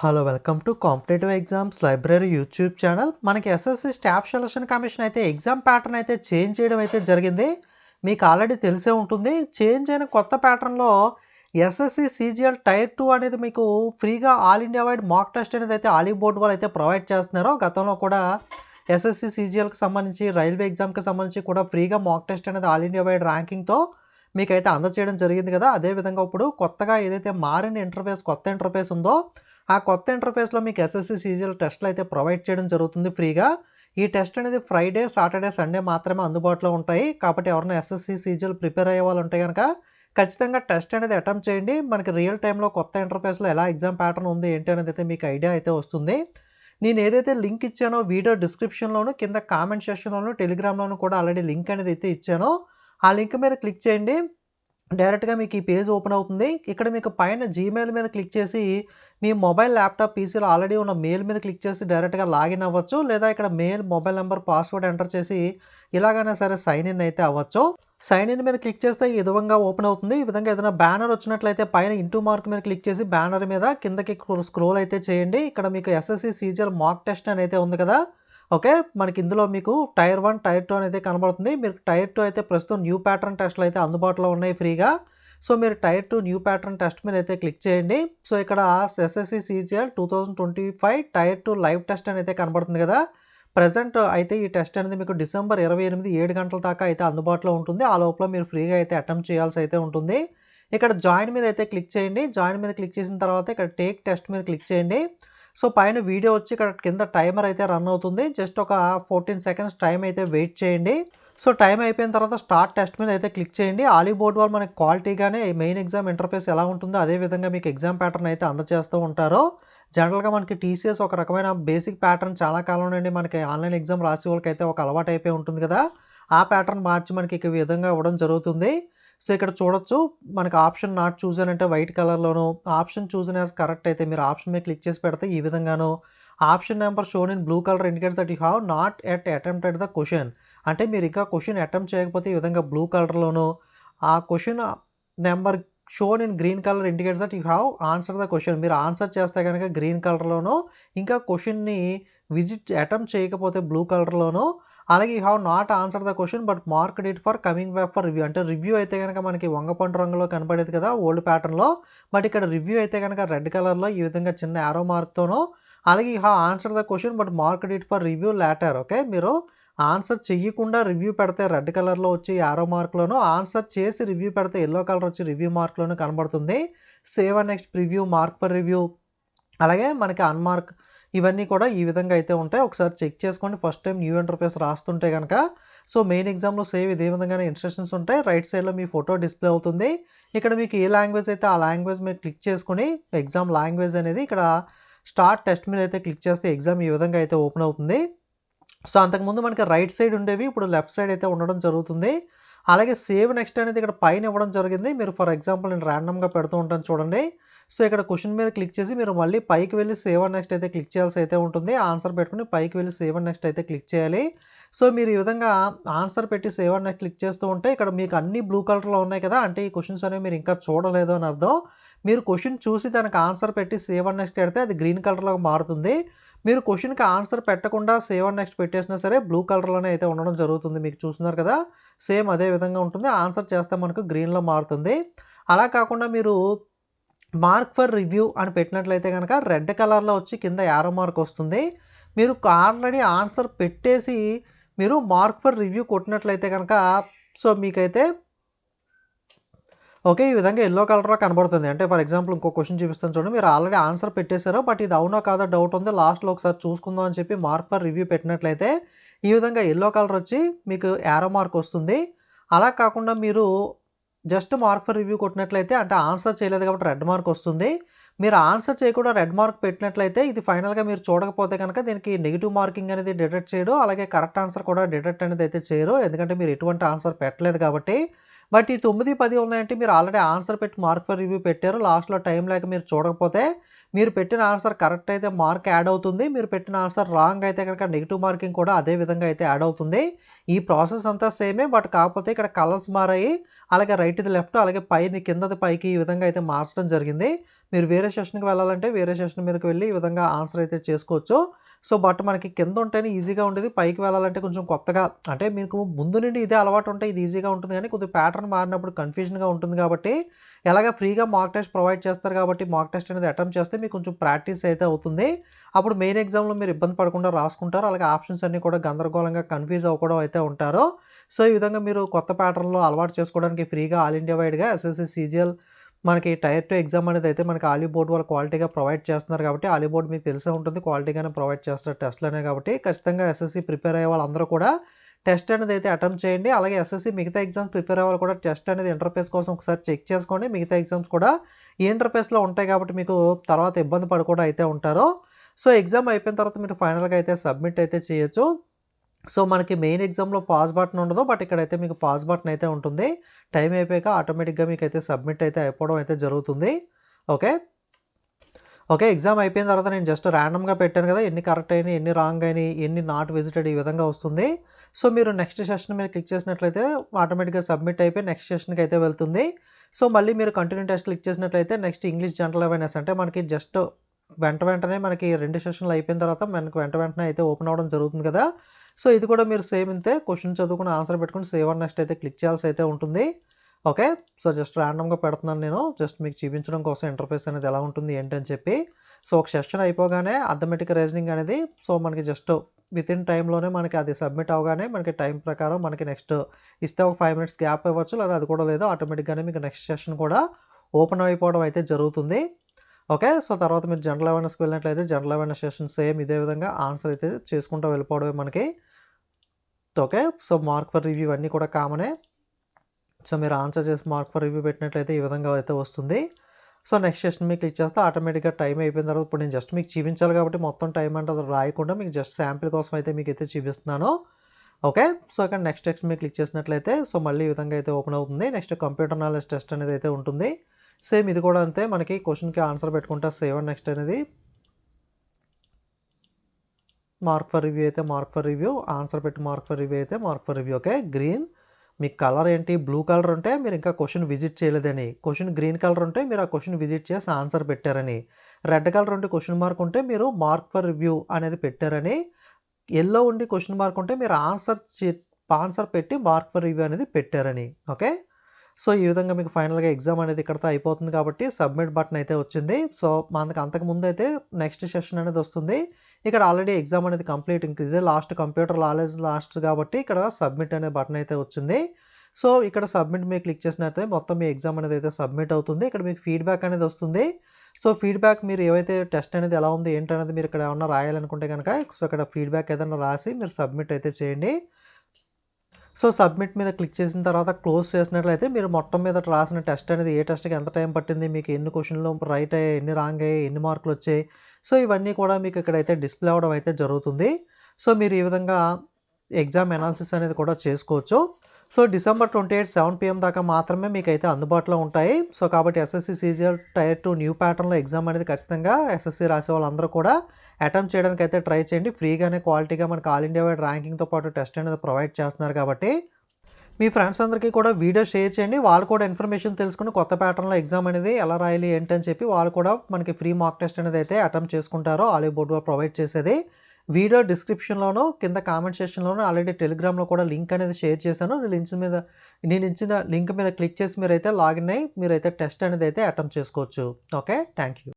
Hello welcome to competitive exams library YouTube channel. మనకి SSC staff selection commission అయితే exam pattern అయితే change చేయడం అయితే జరిగింది. మీకు ఆల్రెడీ తెలిసే ఉంటుంది. చేంజ్ అయిన కొత్త ప్యాటర్న్లో ఎస్ఎస్సి సీజీఎల్ టైర్ టూ అనేది మీకు ఫ్రీగా all India wide mock test అనేది అయితే ఆలీ బోర్డ్ వాళ్ళు అయితే ప్రొవైడ్ చేస్తున్నారు. గతంలో కూడా ఎస్ఎస్సి సీజీఎల్కి సంబంధించి రైల్వే ఎగ్జామ్కి సంబంధించి కూడా ఫ్రీగా మాక్ టెస్ట్ అనేది ఆల్ ఇండియా వైడ్ ర్యాంకింగ్తో మీకైతే అందచేయడం జరిగింది కదా. అదేవిధంగా ఇప్పుడు కొత్తగా ఏదైతే మారిన ఇంటర్ఫేస్ కొత్త ఇంటర్ఫేస్ ఉందో ఆ కొత్త ఇంటర్ఫేస్లో మీకు ఎస్ఎస్సి సీజీఎల్ టెస్ట్లు అయితే ప్రొవైడ్ చేయడం జరుగుతుంది ఫ్రీగా. ఈ టెస్ట్ అనేది ఫ్రైడే సాటర్డే సండే మాత్రమే అందుబాటులో ఉంటాయి. కాబట్టి ఎవరైనా ఎస్ఎస్సి సీజీఎల్ ప్రిపేర్ అయ్యే వాళ్ళు ఉంటే కనుక ఖచ్చితంగా టెస్ట్ అనేది అటెంప్ట్ చేయండి. మనకి రియల్ టైంలో కొత్త ఇంటర్ఫేస్లో ఎలా ఎగ్జామ్ ప్యాటర్న్ ఉంది ఏంటి అనేది అయితే మీకు ఐడియా అయితే వస్తుంది. నేను ఏదైతే లింక్ ఇచ్చానో వీడియో డిస్క్రిప్షన్లోను కింద కామెంట్ సెక్షన్లోను టెలిగ్రామ్లోను కూడా ఆల్రెడీ లింక్ అనేది అయితే ఇచ్చానో. ఆ లింక్ మీద క్లిక్ చేయండి. డైరెక్ట్గా మీకు ఈ పేజ్ ఓపెన్ అవుతుంది. ఇక్కడ మీకు పైన జీమెయిల్ మీద క్లిక్ చేసి మీ మొబైల్ ల్యాప్టాప్ పీసీలో ఆల్రెడీ ఉన్న మెయిల్ మీద క్లిక్ చేసి డైరెక్ట్గా లాగిన్ అవ్వచ్చు. లేదా ఇక్కడ mail mobile number password enter చేసి ఇలాగైనా సరే సైన్ ఇన్ అయితే అవ్వచ్చు. సైన్ ఇన్ మీద క్లిక్ చేస్తే ఈ విధంగా ఓపెన్ అవుతుంది. ఈ విధంగా ఏదైనా బ్యానర్ వచ్చినట్లయితే పైన ఇంటూ మార్క్ మీద క్లిక్ చేసి బ్యానర్ మీద కిందకి స్క్రోల్ అయితే చేయండి. ఇక్కడ మీకు ఎస్ఎస్సి సీజర్ మాక్ టెస్ట్ అని అయితే ఉంది కదా. ఓకే? మనకి ఇందులో మీకు టైర్ వన్ టైర్ టూ అనేది కనబడుతుంది. మీరు టైర్ టూ అయితే ప్రస్తుతం న్యూ ప్యాటర్న్ టెస్ట్లు అయితే అందుబాటులో ఉన్నాయి ఫ్రీగా. సో మీరు tier two new pattern test మీద అయితే క్లిక్ చేయండి. సో ఇక్కడ SSC CGL two thousand twenty five tier two live test అనేది కనబడుతుంది కదా. ప్రజెంట్ అయితే ఈ టెస్ట్ అనేది మీకు డిసెంబర్ ఇరవై ఎనిమిది ఏడు గంటల దాకా అయితే అందుబాటులో ఉంటుంది. ఆ లోపల మీరు ఫ్రీగా అయితే అటెంప్ట్ చేయాల్సి అయితే ఉంటుంది. ఇక్కడ జాయిన్ మీద అయితే క్లిక్ చేయండి. జాయిన్ మీద క్లిక్ చేసిన తర్వాత ఇక్కడ టేక్ టెస్ట్ మీద క్లిక్ చేయండి. సో పైన వీడియో వచ్చి ఇక్కడ కింద టైమర్ అయితే రన్ అవుతుంది. జస్ట్ ఒక ఫోర్టీన్ సెకండ్స్ టైం అయితే వెయిట్ చేయండి. సో టైం అయిపోయిన తర్వాత స్టార్ట్ టెస్ట్ మీద అయితే క్లిక్ చేయండి. ఆలీ బోర్డ్ వాళ్ళు మనకి క్వాలిటీగానే మెయిన్ ఎగ్జామ్ ఇంటర్ఫేస్ ఎలా ఉంటుందో అదే విధంగా మీకు ఎగ్జామ్ ప్యాటర్న్ అయితే అందజేస్తూ ఉంటారు. జనరల్గా మనకి టీసీఎస్ ఒక రకమైన బేసిక్ ప్యాటర్న్ చాలా కాలం నుండి మనకి ఆన్లైన్ ఎగ్జామ్ రాసే వాళ్ళకి అయితే ఒక అలవాటు అయిపోయి ఉంటుంది కదా. ఆ ప్యాటర్న్ మార్చి మనకి ఈ విధంగా ఇవ్వడం జరుగుతుంది. సో ఇక్కడ చూడొచ్చు మనకి ఆప్షన్ నాట్ చూజన్ అంటే వైట్ కలర్లోను ఆప్షన్ చూజన్ యాజ్ కరెక్ట్ అయితే మీరు ఆప్షన్ మీద క్లిక్ చేసి పెడితే ఈ విధంగాను option number shown in blue colour indicates that you have not at attempted the question అంటే మీరు ఇంకా క్వశ్చన్ అటెంప్ట్ చేయకపోతే ఈ విధంగా బ్లూ కలర్లోను ఆ question number shown in green colour indicates that you have answer the question మీరు answer చేస్తే కనుక గ్రీన్ కలర్లోను ఇంకా క్వశ్చన్ని విజిట్ అటెంప్ట్ చేయకపోతే బ్లూ కలర్లోను అలాగే you have not answer the question but mark it for coming back for review. అంటే రివ్యూ అయితే కనుక మనకి వంగపండు రంగులో కనపడేది కదా ఓల్డ్ ప్యాటర్న్లో. బట్ ఇక్కడ రివ్యూ అయితే కనుక రెడ్ కలర్లో ఈ విధంగా చిన్న యారో మార్క్తోనో అలాగే you have answer the question but mark it for review later okay? మీరు ఆన్సర్ చెయ్యకుండా రివ్యూ పెడితే రెడ్ కలర్లో వచ్చి యారో మార్క్లోను ఆన్సర్ చేసి రివ్యూ పెడితే ఎల్లో కలర్ వచ్చి రివ్యూ మార్క్లోను కనబడుతుంది. Save and next preview mark for review. అలాగే మనకి అన్మార్క్ ఇవన్నీ కూడా ఈ విధంగా అయితే ఉంటాయి. ఒకసారి చెక్ చేసుకోండి. ఫస్ట్ టైం న్యూ ఇంటర్ఫేస్ రాస్తుంటే కనుక సో మెయిన్ ఎగ్జామ్లో సేవ్ ఇదే విధంగానే ఇన్స్ట్రక్షన్స్ ఉంటాయి. రైట్ సైడ్లో మీ ఫోటో డిస్ప్లే అవుతుంది. ఇక్కడ మీకు ఏ లాంగ్వేజ్ అయితే ఆ లాంగ్వేజ్ మీద క్లిక్ చేసుకుని ఎగ్జామ్ లాంగ్వేజ్ అనేది ఇక్కడ స్టార్ట్ టెస్ట్ మీద అయితే క్లిక్ చేస్తే ఎగ్జామ్ ఈ విధంగా అయితే ఓపెన్ అవుతుంది. సో అంతకుముందు మనకి రైట్ సైడ్ ఉండేవి ఇప్పుడు లెఫ్ట్ సైడ్ అయితే ఉండడం జరుగుతుంది. అలాగే సేవ్ నెక్స్ట్ అనేది ఇక్కడ పైన ఇవ్వడం జరిగింది. మీరు ఫర్ ఎగ్జాంపుల్ నేను ర్యాండమ్గా పెడుతూ ఉంటాను చూడండి. సో ఇక్కడ క్వశ్చన్ మీద క్లిక్ చేసి మీరు మళ్ళీ పైకి వెళ్ళి సేవ్ అండ్ నెక్స్ట్ అయితే క్లిక్ చేయాల్సి అయితే ఉంటుంది. ఆన్సర్ పెట్టుకుని పైకి వెళ్ళి సేవ్ అండ్ నెక్స్ట్ అయితే క్లిక్ చేయాలి. సో మీరు ఈ విధంగా ఆన్సర్ పెట్టి సేవ్ అండ్ నెక్స్ట్ క్లిక్ చేస్తూ ఉంటే ఇక్కడ మీకు అన్ని బ్లూ కలర్లో ఉన్నాయి కదా అంటే ఈ క్వశ్చన్స్ అనేవి మీరు ఇంకా చూడలేదు అని అర్థం. మీరు క్వశ్చన్ చూసి దానికి ఆన్సర్ పెట్టి సేవ్ అండ్ నెక్స్ట్ పెడితే అది గ్రీన్ కలర్లో మారుతుంది. మీరు క్వశ్చన్కి ఆన్సర్ పెట్టకుండా సేవ్ అండ్ నెక్స్ట్ పెట్టేసినా సరే బ్లూ కలర్లోనే అయితే ఉండడం జరుగుతుంది. మీకు చూస్తున్నారు కదా సేమ్ అదే విధంగా ఉంటుంది. ఆన్సర్ చేస్తే మనకు గ్రీన్లో మారుతుంది. అలా కాకుండా మీరు మార్క్ ఫర్ రివ్యూ అని పెట్టినట్లయితే కనుక రెడ్ కలర్లో వచ్చి కింద యారో మార్క్ వస్తుంది. మీరు ఆల్రెడీ ఆన్సర్ పెట్టేసి మీరు మార్క్ ఫర్ రివ్యూ కొట్టినట్లయితే కనుక సో మీకైతే ఓకే ఈ విధంగా ఎల్లో కలర్లో కనబడుతుంది. అంటే ఫర్ ఎగ్జాంపుల్ ఇంకో క్వశ్చన్ చూపిస్తాను చూడండి. మీరు ఆల్రెడీ ఆన్సర్ పెట్టేశారు బట్ ఇది అవునో కాదో డౌట్ ఉంది. లాస్ట్లో ఒకసారి చూసుకుందాం అని చెప్పి మార్క్ ఫర్ రివ్యూ పెట్టినట్లయితే ఈ విధంగా ఎల్లో కలర్ వచ్చి మీకు యారో మార్క్ వస్తుంది. అలా కాకుండా మీరు జస్ట్ మార్క్ ఫర్ రివ్యూ కొట్టినట్లయితే అంటే ఆన్సర్ చేయలేదు కాబట్టి రెడ్ మార్క్ వస్తుంది. మీరు ఆన్సర్ చేయకుండా రెడ్ మార్క్ పెట్టినట్లయితే ఇది ఫైనల్గా మీరు చూడకపోతే కనుక దీనికి నెగిటివ్ మార్కింగ్ అనేది డిటెక్ట్ చేయడు అలాగే కరెక్ట్ ఆన్సర్ కూడా డిటెక్ట్ అనేది అయితే చేయరు. ఎందుకంటే మీరు ఎటువంటి ఆన్సర్ పెట్టలేదు కాబట్టి. బట్ ఈ తొమ్మిది పది ఉన్నాయంటే మీరు ఆల్రెడీ ఆన్సర్ పెట్టి మార్క్ ఫర్ రివ్యూ పెట్టారు. లాస్ట్లో టైం లేక మీరు చూడకపోతే మీరు పెట్టిన ఆన్సర్ కరెక్ట్ అయితే మార్క్ యాడ్ అవుతుంది. మీరు పెట్టిన ఆన్సర్ రాంగ్ అయితే కనుక నెగిటివ్ మార్కింగ్ కూడా అదే విధంగా అయితే యాడ్ అవుతుంది. ఈ ప్రాసెస్ అంతా సేమే బట్ కాకపోతే ఇక్కడ కలర్స్ మారాయి. అలాగే రైట్ది లెఫ్ట్ అలాగే పైది కిందది పైకి ఈ విధంగా అయితే మార్చడం జరిగింది. మీరు వేరే సెషన్కి వెళ్ళాలంటే వేరే సెషన్ మీదకి వెళ్ళి ఈ విధంగా ఆన్సర్ అయితే చేసుకోవచ్చు. సో బట్ మనకి కింద ఉంటేనే ఈజీగా ఉండేది. పైకి వెళ్ళాలంటే కొంచెం కొత్తగా అంటే మీకు ముందు నుండి ఇదే అలవాటు ఉంటే ఇది ఈజీగా ఉంటుంది కానీ కొద్దిగా ప్యాటర్న్ మారినప్పుడు కన్ఫ్యూజన్గా ఉంటుంది కాబట్టి ఎలాగ ఫ్రీగా మాక్ టెస్ట్ ప్రొవైడ్ చేస్తారు కాబట్టి మాక్ టెస్ట్ అనేది అటెంప్ట్ చేస్తే మీకు కొంచెం ప్రాక్టీస్ అయితే అవుతుంది. అప్పుడు మెయిన్ ఎగ్జామ్లో మీరు ఇబ్బంది పడకుండా రాసుకుంటారు. అలాగే ఆప్షన్స్ అన్నీ కూడా గందరగోళంగా కన్ఫ్యూజ్ అవ్వకూడదు అయితే ఉంటారు. సో ఈ విధంగా మీరు కొత్త ప్యాటర్న్లో అలవాటు చేసుకోవడానికి ఫ్రీగా ఆల్ ఇండియా వైడ్గా ఎస్ఎస్సి సీజిఎల్ మనకి టైర్ టూ ఎగ్జామ్ అనేది అయితే మనకి ఆలీ బోర్డ్ వాళ్ళు క్వాలిటీగా ప్రొవైడ్ చేస్తున్నారు కాబట్టి ఆలీ బోర్డ్ మీకు తెలిసే ఉంటుంది. క్వాలిటీగానే ప్రొవైడ్ చేస్తారు టెస్ట్లోనే కాబట్టి. ఖచ్చితంగా ఎస్ఎస్సి ప్రిపేర్ అయ్యే వాళ్ళందరూ కూడా టెస్ట్ అనేది అయితే అటెంప్ట్ చేయండి. అలాగే ఎస్ఎస్సి మిగతా ఎగ్జామ్స్ ప్రిపేర్ అయ్యే కూడా టెస్ట్ అనేది ఇంటర్ఫేస్ కోసం ఒకసారి చెక్ చేసుకోండి. మిగతా ఎగ్జామ్స్ కూడా ఈ ఇంటర్ఫేస్లో ఉంటాయి కాబట్టి మీకు తర్వాత ఇబ్బంది పడకుండా అయితే ఉంటారు. సో ఎగ్జామ్ అయిపోయిన తర్వాత మీరు ఫైనల్గా అయితే సబ్మిట్ అయితే చేయొచ్చు. సో మనకి మెయిన్ ఎగ్జామ్లో పాస్ బటన్ ఉండదు. బట్ ఇక్కడైతే మీకు పాస్ బటన్ అయితే ఉంటుంది. టైం అయిపోయాక ఆటోమేటిక్గా మీకు అయితే సబ్మిట్ అయితే అయిపోవడం అయితే జరుగుతుంది. ఓకే? ఓకే ఎగ్జామ్ అయిపోయిన తర్వాత నేను జస్ట్ ర్యాండమ్గా పెట్టాను కదా. ఎన్ని కరెక్ట్ అయినాయి ఎన్ని రాంగ్ అయినాయి ఎన్ని నాట్ విజిటెడ్ ఈ విధంగా వస్తుంది. సో మీరు నెక్స్ట్ సెషన్ మీద క్లిక్ చేసినట్లయితే ఆటోమేటిక్గా సబ్మిట్ అయిపోయి నెక్స్ట్ సెషన్కి అయితే వెళ్తుంది. సో మళ్ళీ మీరు కంటిన్యూ టెస్ట్ క్లిక్ చేసినట్లయితే నెక్స్ట్ ఇంగ్లీష్ జనరల్ అవేర్నెస్ అంటే మనకి జస్ట్ వెంట వెంటనే మనకి రెండు సెషన్లు అయిపోయిన తర్వాత మనకి వెంట వెంటనే అయితే ఓపెన్ అవ్వడం జరుగుతుంది కదా. సో ఇది కూడా మీరు సేమ్ ఇంతే క్వశ్చన్ చదువుకుని ఆన్సర్ పెట్టుకుని సేవ్ నెక్స్ట్ అయితే క్లిక్ చేయాల్సి అయితే ఉంటుంది. ఓకే? సో జస్ట్ ర్యాండమ్గా పెడుతున్నాను నేను. జస్ట్ మీకు చూపించడం కోసం ఇంటర్ఫేస్ అనేది ఎలా ఉంటుంది ఏంటి అని చెప్పి. సో ఒక సెషన్ అయిపోగానే అథమెటిక్ రీజనింగ్ అనేది సో మనకి జస్ట్ విత్ ఇన్ టైంలోనే మనకి అది సబ్మిట్ అవగానే మనకి టైం ప్రకారం మనకి నెక్స్ట్ ఇస్తే ఒక ఫైవ్ మినిట్స్ గ్యాప్ ఇవ్వచ్చు లేదా అది కూడా లేదు ఆటోమేటిక్గానే మీకు నెక్స్ట్ సెషన్ కూడా ఓపెన్ అయిపోవడం అయితే జరుగుతుంది. ఓకే? సో తర్వాత మీరు జనరల్ అవేర్నెస్కి వెళ్ళినట్లయితే జనరల్ అవేర్నెస్ సెషన్ సేమ్ ఇదే విధంగా ఆన్సర్ అయితే చేసుకుంటూ వెళ్ళిపోవడమే మనకి. Okay? So mark for review అన్నీ కూడా కామనే. సో మీరు ఆన్సర్ చేసి మార్క్ ఫర్ రివ్యూ పెట్టినట్లయితే ఈ విధంగా అయితే వస్తుంది. సో నెక్స్ట్ సెషన్ మీకు క్లిక్ చేస్తే ఆటోమేటిక్గా టైం అయిపోయిన తర్వాత ఇప్పుడు నేను జస్ట్ మీకు చూపించాలి కాబట్టి మొత్తం టైం అంటే అది రాయకుండా మీకు జస్ట్ శాంపిల్ కోసం అయితే మీకు అయితే చూపిస్తున్నాను. ఓకే? సో ఇక్కడ నెక్స్ట్ టెక్స్ట్ మీరు క్లిక్ చేసినట్లయితే సో మళ్ళీ ఈ విధంగా అయితే ఓపెన్ అవుతుంది. నెక్స్ట్ కంప్యూటర్ నాలెడ్జ్ టెస్ట్ అనేది అయితే ఉంటుంది. సేమ్ ఇది కూడా అంతే. మనకి క్వశ్చన్కి ఆన్సర్ పెట్టుకుంటా సేవ్ అండ్ నెక్స్ట్ అనేది మార్క్ ఫర్ రివ్యూ అయితే మార్క్ ఫర్ రివ్యూ ఆన్సర్ పెట్టి మార్క్ ఫర్ రివ్యూ అయితే mark for review. Okay? Green. మీకు కలర్ ఏంటి? బ్లూ కలర్ ఉంటే మీరు ఇంకా క్వశ్చన్ విజిట్ చేయలేదని. క్వశ్చన్ గ్రీన్ కలర్ ఉంటే మీరు ఆ క్వశ్చన్ విజిట్ చేసి ఆన్సర్ పెట్టారని. రెడ్ కలర్ ఉంటే క్వశ్చన్ మార్క్ ఉంటే మీరు మార్క్ ఫర్ రివ్యూ అనేది పెట్టారని. ఎల్లో ఉండి క్వశ్చన్ మార్క్ ఉంటే మీరు ఆన్సర్ ఆన్సర్ పెట్టి మార్క్ ఫర్ రివ్యూ అనేది పెట్టారని. ఓకే? సో ఈ విధంగా మీకు ఫైనల్గా ఎగ్జామ్ అనేది ఇక్కడతో అయిపోతుంది కాబట్టి సబ్మిట్ బటన్ అయితే వచ్చింది. సో మనకి అంతకుముందు అయితే నెక్స్ట్ సెషన్ అనేది వస్తుంది. ఇక్కడ ఆల్రెడీ ఎగ్జామ్ అనేది కంప్లీట్ ఇంక ఇదే లాస్ట్ కంప్యూటర్ నాలెడ్జ్ లాస్ట్ కాబట్టి ఇక్కడ సబ్మిట్ అనే బటన్ అయితే వచ్చింది. సో ఇక్కడ సబ్మిట్ మీరు క్లిక్ చేసినట్లయితే మొత్తం మీ ఎగ్జామ్ అనేది అయితే సబ్మిట్ అవుతుంది. ఇక్కడ మీకు ఫీడ్బ్యాక్ అనేది వస్తుంది. సో ఫీడ్బ్యాక్ మీరు ఏవైతే టెస్ట్ అనేది ఎలా ఉంది ఏంటనేది మీరు ఇక్కడ ఏమన్నా రాయాలనుకుంటే కనుక సో ఇక్కడ ఫీడ్బ్యాక్ ఏదైనా రాసి మీరు సబ్మిట్ అయితే చేయండి. సో సబ్మిట్ మీద క్లిక్ చేసిన తర్వాత క్లోజ్ చేసినట్లయితే మీరు మొత్తం మీద రాసిన టెస్ట్ అనేది ఏ టెస్ట్కి ఎంత టైం పట్టింది మీకు ఎన్ని క్వశ్చన్లు రైట్ అయ్యాయి ఎన్ని రాంగ్ అయ్యాయి ఎన్ని మార్కులు వచ్చాయి. సో ఇవన్నీ కూడా మీకు ఇక్కడైతే డిస్ప్లే అవ్వడం అయితే జరుగుతుంది. సో మీరు ఈ విధంగా ఎగ్జామ్ అనాలిసిస్ అనేది కూడా చేసుకోవచ్చు. So December twenty eight seven PM దాకా మాత్రమే మీకు అయితే అందుబాటులో ఉంటాయి. సో కాబట్టి SSC CGL tier two new ప్యాటర్న్లో ఎగ్జామ్ అనేది ఖచ్చితంగా ఎస్ఎస్సి రాసే వాళ్ళందరూ కూడా అటెంప్ట్ చేయడానికి అయితే ట్రై చేయండి. ఫ్రీగానే క్వాలిటీగా మనకు ఆల్ ఇండియా వైడ్ ర్యాంకింగ్తో పాటు టెస్ట్ అనేది ప్రొవైడ్ చేస్తున్నారు కాబట్టి మీ ఫ్రెండ్స్ అందరికీ కూడా వీడియో షేర్ చేయండి. వాళ్ళు కూడా ఇన్ఫర్మేషన్ తెలుసుకుని కొత్త ప్యాటర్న్లో ఎగ్జామ్ అనేది ఎలా రాయాలి ఏంటని చెప్పి వాళ్ళు కూడా మనకి ఫ్రీ మాక్ టెస్ట్ అనేది అయితే అటెంప్ట్ చేసుకుంటారో. ఆలివ్ బోర్డు ప్రొవైడ్ చేసేది. వీడియో డిస్క్రిప్షన్లోనూ కింద కామెంట్ సెక్షన్లోనో ఆల్రెడీ టెలిగ్రామ్లో కూడా లింక్ అనేది షేర్ చేశాను. లింక్స్ మీద నేను ఇచ్చిన లింక్ మీద క్లిక్ చేసి మీరైతే లాగిన్ అయ్యి మీరైతే టెస్ట్ అనేది అయితే అటెంప్ట్ చేసుకోవచ్చు. ఓకే? Thank you